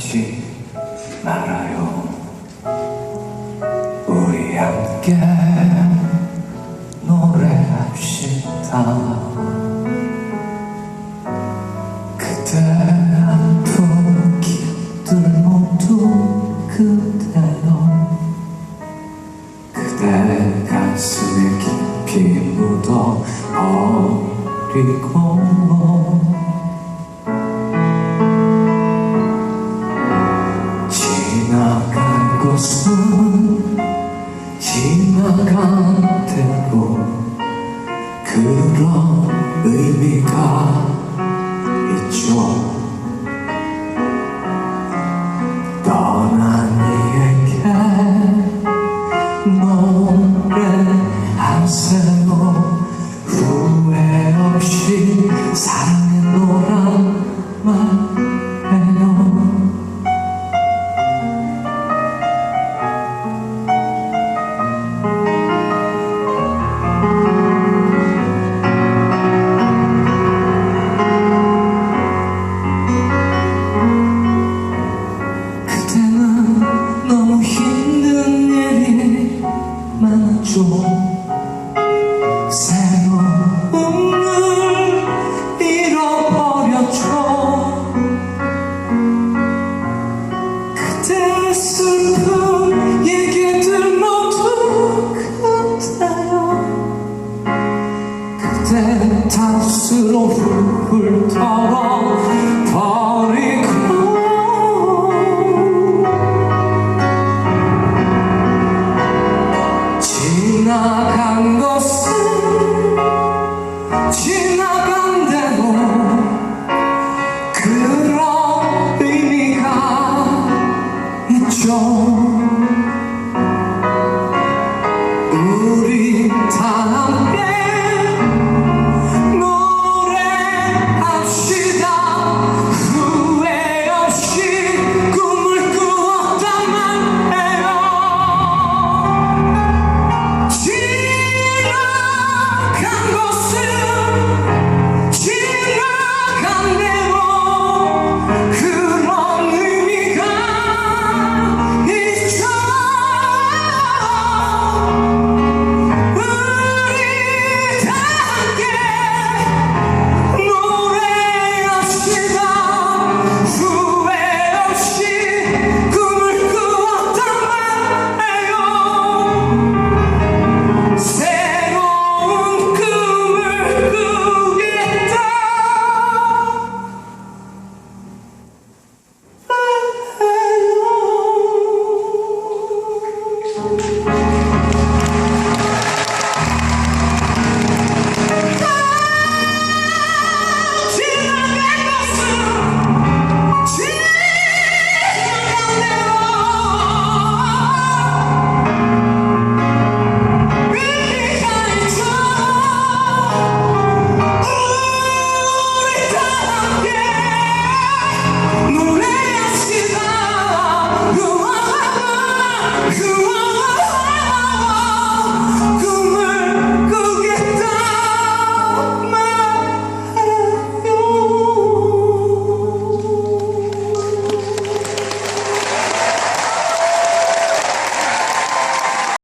잊지 말아요. 우리 함께 노래합시다. 그대 아픈 길들 모두 그대요 그대 가슴에 깊이 묻어 버리고 그 그 云残骸